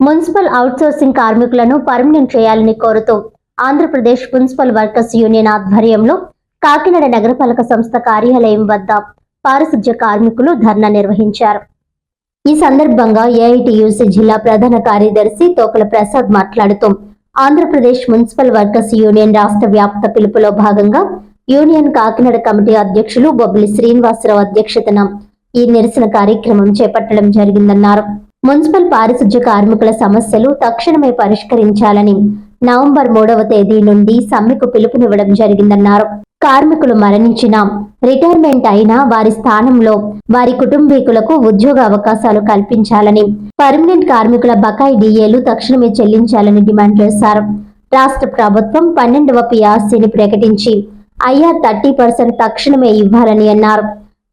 Municipal outsourcing కార్మికులను permanent చేయాలని కోరుతూ ఆంధ్రప్రదేశ్ మున్సిపల్ వర్కర్స్ యూనియన్ ఆధ్వర్యంలో కాకినాడ నగరపాలక సంస్థ కార్యాలయం వద్ద పారిశుధ్య కార్మికులు ధర్నా నిర్వహించారు. ఈ సందర్భంగా ఏఐటియూసీ జిల్లా ప్రధాన కార్యదర్శి తోకల ప్రసాద్ మాట్లాడుతూ ఆంధ్రప్రదేశ్ మున్సిపల్ వర్కర్స్ యూనియన్ రాష్ట్ర వ్యాప్త పిలుపులో భాగంగా యూనియన్ కాకినాడ కమిటీ అధ్యక్షులు బొబ్బిలి శ్రీనివాసరావు అధ్యక్షతన ఈ నిరసన కార్యక్రమం చేపట్టడం జరిగిందన్నారు. మున్సిపల్ పారిశుధ్య కార్మికుల సమస్యలు తక్షణమే పరిష్కరించాలని నవంబర్ మూడవ తేదీ నుండి సమ్మెకు పిలుపునివ్వడం జరిగిందన్నారు. కార్మికులు మరణించిన రిటైర్మెంట్ అయినా వారి స్థానంలో వారి కుటుంబీకులకు ఉద్యోగ అవకాశాలు కల్పించాలని పర్మనెంట్ కార్మికుల బకాయి డిఏలు తక్షణమే చెల్లించాలని డిమాండ్ చేశారు. రాష్ట్ర ప్రభుత్వం పన్నెండవ పిఆర్సీని ప్రకటించి ఐఆర్ థర్టీ పర్సెంట్ తక్షణమే ఇవ్వాలని అన్నారు.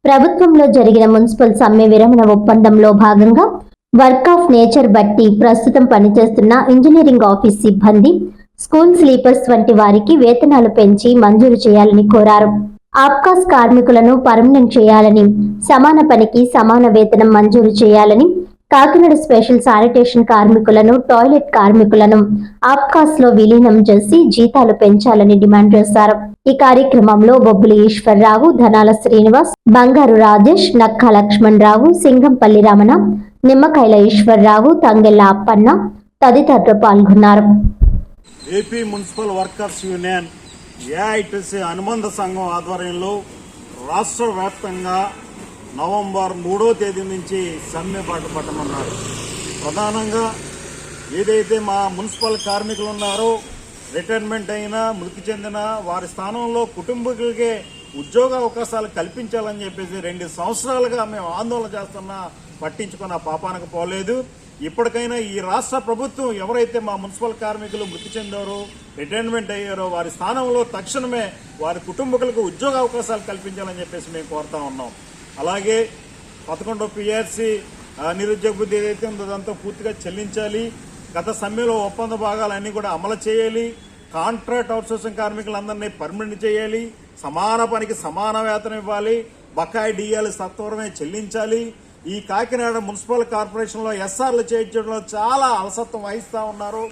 ప్రభుత్వంలో జరిగిన మున్సిపల్ సమ్మె విరమణ ఒప్పందంలో భాగంగా వర్క్ ఆఫ్ నేచర్ బట్టి ప్రస్తుతం పనిచేస్తున్న ఇంజనీరింగ్ ఆఫీస్ సిబ్బంది స్కూల్ స్లీపర్స్ వంటి వారికి వేతనాలు పెంచి మంజూరు చేయాలని కోరారు. ఆప్కాస్ కార్మికులను పర్మనెంట్ చేయాలని సమాన పనికి సమాన వేతనం మంజూరు చేయాలని కాకినాడ స్పెషల్ శానిటేషన్ కార్మికులను టాయిలెట్ కార్మికులను ఆప్కాస్లో విలీనం చేసి జీతాలు పెంచాలని డిమాండ్ చేశారు. ఈ కార్యక్రమంలో బొబ్బులి ఈశ్వర్రావు ధనాల శ్రీనివాస్ బంగారు రాజేష్ నక్కా లక్ష్మణ్ రావు సింగంపల్లి రమణ నిమ్మకాయల ఈశ్వర్రావు తంగెల్ల అప్పన్న తదితరులు పాల్గొన్నారు. AP municipal workers union AITC అనుబంధ సంఘం ఆధ్వర్యంలో రాష్ట్ర వ్యాప్తంగా నవంబర్ మూడో తేదీ నుంచి సమ్మె బాట ప్రధానంగా ఏదైతే మా మున్సిపల్ కార్మికులు ఉన్నారో రిటైర్మెంట్ అయినా మృతి చెందిన వారి స్థానంలో కుటుంబీకులకే ఉద్యోగ అవకాశాలు కల్పించాలని చెప్పేసి రెండు సంవత్సరాలుగా మేము ఆందోళన చేస్తున్నా పట్టించుకున్న పాపానికి పోలేదు. ఇప్పటికైనా ఈ రాష్ట్ర ప్రభుత్వం ఎవరైతే మా మున్సిపల్ కార్మికులు మృతి చెందారో రిటైర్మెంట్ అయ్యారో వారి స్థానంలో తక్షణమే వారి కుటుంబకులకు ఉద్యోగ అవకాశాలు కల్పించాలని చెప్పేసి మేము కోరుతా ఉన్నాం. అలాగే పదకొండో పిఆర్సీ నిరుద్యోగ బుద్ధి ఏదైతే ఉందో దాంతో పూర్తిగా చెల్లించాలి. గత సమ్మెలో ఒప్పంద భాగాలన్నీ కూడా అమలు చేయాలి. కాంట్రాక్ట్ అవుట్సోర్సింగ్ కార్మికులందరినీ పర్మనెంట్ చేయాలి. సమాన పనికి సమాన వేతనం ఇవ్వాలి. బకాయి డిఎల్ సత్వరమే చెల్లించాలి. ఈ కాకినాడ మున్సిపల్ కార్పొరేషన్లో ఎస్ఆర్లు చేయించడంలో చాలా అలసత్వం వహిస్తూ ఉన్నారు.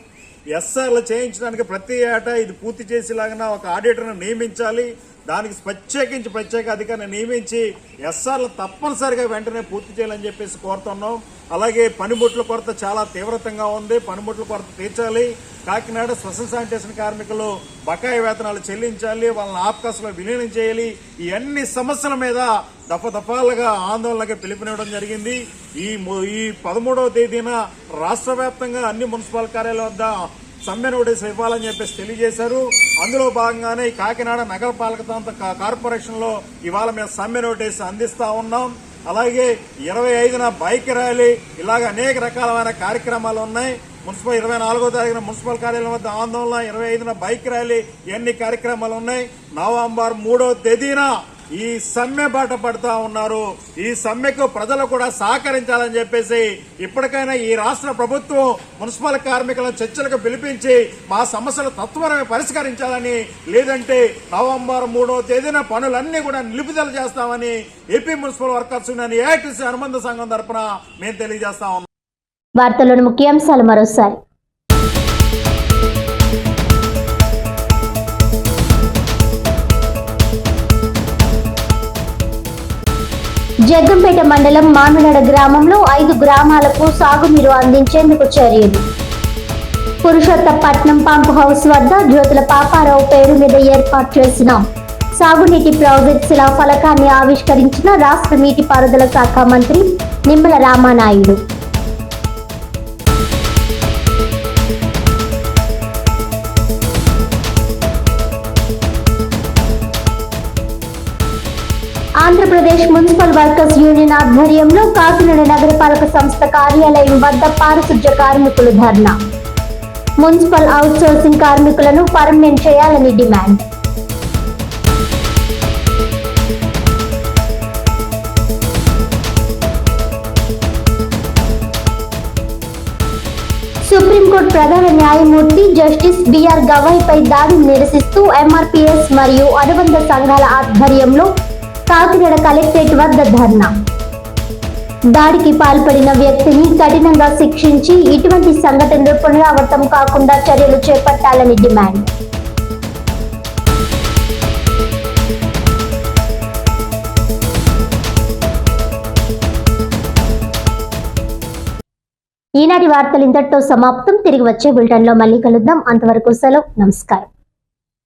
ఎస్ఆర్లు చేయించడానికి ప్రతి ఏటా ఇది పూర్తి చేసేలాగా ఒక ఆడిటర్ను నియమించాలి. దానికి ప్రత్యేకించి ప్రత్యేక అధికారిని నియమించి ఎస్ఆర్లు తప్పనిసరిగా వెంటనే పూర్తి చేయాలని చెప్పేసి కోరుతున్నాం. అలాగే పనిముట్ల కొరత చాలా తీవ్రతంగా ఉంది. పనిముట్ల కొరత తీర్చాలి. కాకినాడ స్పెషల్ శానిటేషన్ కార్మికులు బకాయి వేతనాలు చెల్లించాలి. వాళ్ళని ఆప్కాస్లో విలీనం చేయాలి. ఈ అన్ని సమస్యల మీద దఫ దఫాలుగా ఆందోళనకి పిలుపునివ్వడం జరిగింది. ఈ ఈ పదమూడవ తేదీన రాష్ట్ర వ్యాప్తంగా అన్ని మున్సిపల్ కార్యాలయాల వద్ద సమ్మె నోటీస్ ఇవ్వాలని చెప్పేసి తెలియజేశారు. అందులో భాగంగానే ఈ కాకినాడ నగరపాలక సంస్థ కార్పొరేషన్లో ఇవాళ మేము సమ్మె నోటీస్ అందిస్తా ఉన్నాం. అలాగే ఇరవై ఐదున బైక్ ర్యాలీ ఇలాగ అనేక రకాలమైన కార్యక్రమాలు ఉన్నాయి. మున్సిపల్ ఇరవై నాలుగో తారీఖున మున్సిపల్ కార్యాలయం వద్ద ఆందోళన ఇరవై ఐదున బైక్ ర్యాలీ ఇవన్నీ కార్యక్రమాలు ఉన్నాయి. నవంబర్ మూడో తేదీన ఈ సమ్మె బాట పడుతూ ఉన్నారు. ఈ సమ్మెకు ప్రజలు కూడా సహకరించాలని చెప్పేసి ఇప్పటికైనా ఈ రాష్ట్ర ప్రభుత్వం మున్సిపల్ కార్మికులను చర్చలకు పిలిపించి మా సమస్యలు తత్వరమే పరిష్కరించాలని లేదంటే నవంబర్ మూడో తేదీన పనులన్నీ కూడా నిలుపుదల చేస్తామని AP municipal workers union AITC అనుబంధ సంఘం తరఫున మేము తెలియజేస్తా ఉన్నాం. వార్తలను ముఖ్యాంశాలు మరోసారి. జగ్గంపేట మండలం మామినాడ గ్రామంలో ఐదు గ్రామాలకు సాగునీరు అందించేందుకు చర్యలు. పురుషోత్తపట్నం పంప్ హౌస్ వద్ద జ్యోతుల పాపారావు పేరు మీద ఏర్పాటు చేసిన. సాగునీటి ప్రాజెక్ట్ శిలా ఫలకాన్ని ఆవిష్కరించిన రాష్ట్ర నీటిపారుదల శాఖ మంత్రి Nimmala Ramanaidu. Andhra Pradesh municipal workers union ఆధ్వర్యంలో కాకినాడ నగరపాలక సంస్థ కార్యాలయం వద్ద పారిశుధ్య కార్మికులు ధర్నా. మున్సిపల్ అవుట్సోర్సింగ్ కార్మికులను పర్మనెంట్ చేయాలని డిమాండ్. సుప్రీంకోర్టు ప్రధాన న్యాయమూర్తి జస్టిస్ బిఆర్ గవాయ్పై దాడిని నిరసిస్తూ ఎంఆర్పీఎస్ మరియు అనుబంధ సంఘాల ఆధ్వర్యంలో కాకినాడ కలెక్టరేట్ వద్ద ధర్నా. దాడికి పాల్పడిన వ్యక్తిని కఠినంగా శిక్షించి ఇటువంటి సంఘటనలు పునరావృతం కాకుండా చర్యలు చేపట్టాలని డిమాండ్. ఈనాటి వార్తలు ఇంతటితో సమాప్తం. తిరిగి వచ్చే బులెటిన్లో మళ్ళీ కలుద్దాం. అంతవరకు సెలవు. నమస్కారం.